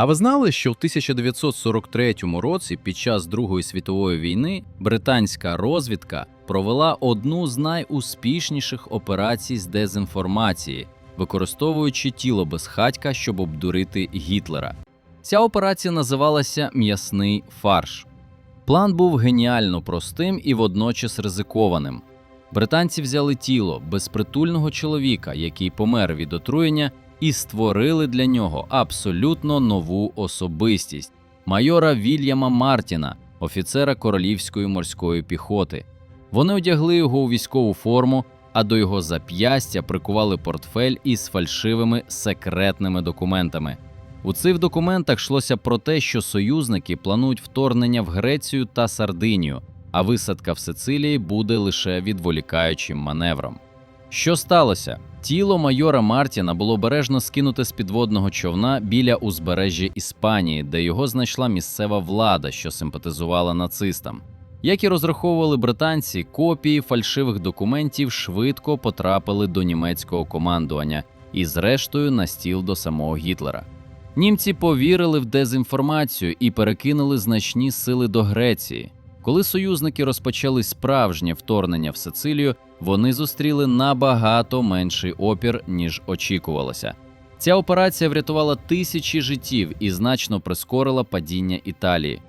А ви знали, що в 1943 році, під час Другої світової війни, британська розвідка провела одну з найуспішніших операцій з дезінформації, використовуючи тіло безхатька, щоб обдурити Гітлера. Ця операція називалася М'ясний фарш. План був геніально простим і водночас ризикованим. Британці взяли тіло безпритульного чоловіка, який помер від отруєння, і створили для нього абсолютно нову особистість майора Вільяма Мартіна, офіцера королівської морської піхоти. Вони одягли його у військову форму, а до його зап'ястя прикували портфель із фальшивими секретними документами. У цих документах йшлося про те, що союзники планують вторгнення в Грецію та Сардинію, а висадка в Сицилії буде лише відволікаючим маневром. Що сталося? Тіло майора Мартіна було бережно скинуте з підводного човна біля узбережжя Іспанії, де його знайшла місцева влада, що симпатизувала нацистам. Як і розраховували британці, копії фальшивих документів швидко потрапили до німецького командування і, зрештою, на стіл до самого Гітлера. Німці повірили в дезінформацію і перекинули значні сили до Греції. Коли союзники розпочали справжнє вторгнення в Сицилію, вони зустріли набагато менший опір, ніж очікувалося. Ця операція врятувала тисячі життів і значно прискорила падіння Італії.